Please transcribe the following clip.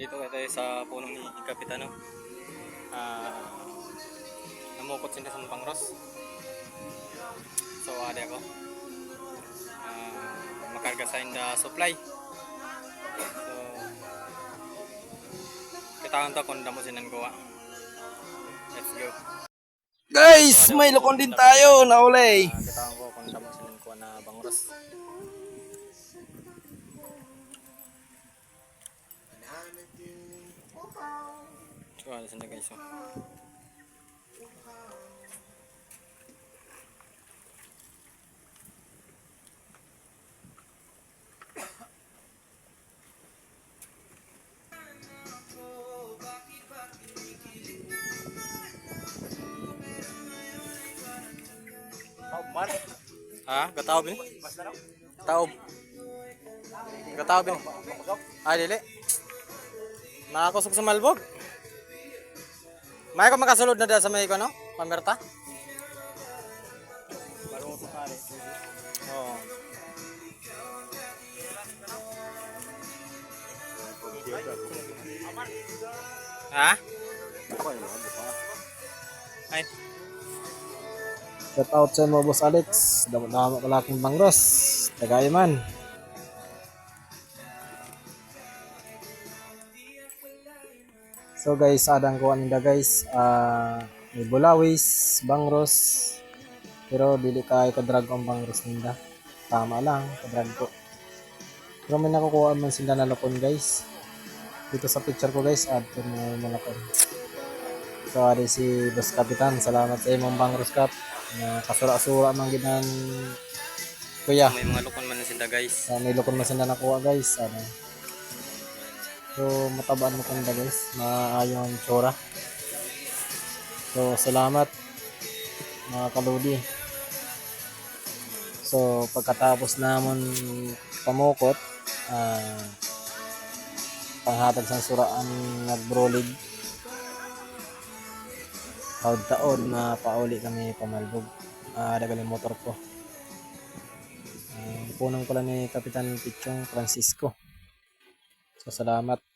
Dito tayo sa punong ni Kapitano. Ah, namukot sila sa pangros. So, ada ako. Ah, makarga sa inda supply. So, kitaan to kung damo sinan ko. ah. Let's go. Guys, may lokon din tayo, naulay. Ah, kitaan ko kung damo sinan ko na bangros. So, ano sila guys. oh. Ha? Gataob ni? Taob. Gataob ni? Ah, dili. Nakakusog sa malbog. May ko makasulod na dahil sa may ko, no? Pamerta? Oo. Ha? Ay, Shout out sa mo, Boss Alex. Dapat na ako kalaking bangros. Tagay man. So guys, adang ko ninda guys. Ah, may bulawis, bangros. Pero dili kay kadrag ang bangros ninda. Tama lang, kadrag ko. Pero may nakukuha man sila na lapon guys. Dito sa picture ko guys, add ko na yung malapon. So, ari si Boss Kapitan. Salamat sa imong bangros kap. Na kasura-sura man ginang kuya. may mga lukon man sila guys. Sa may lukon man sila nakuha guys. Ano. So, matabaan mo kanda guys. Maayong tsura. So, salamat mga kaludi. So, pagkatapos namon pamukot, ah panghatag sa suraan nagbrolig. Taod-taod na pauli kami pamalbog. Ah, dagal yung motor ko. Uh, punong ko lang ni Kapitan Pichong Francisco. So, salamat.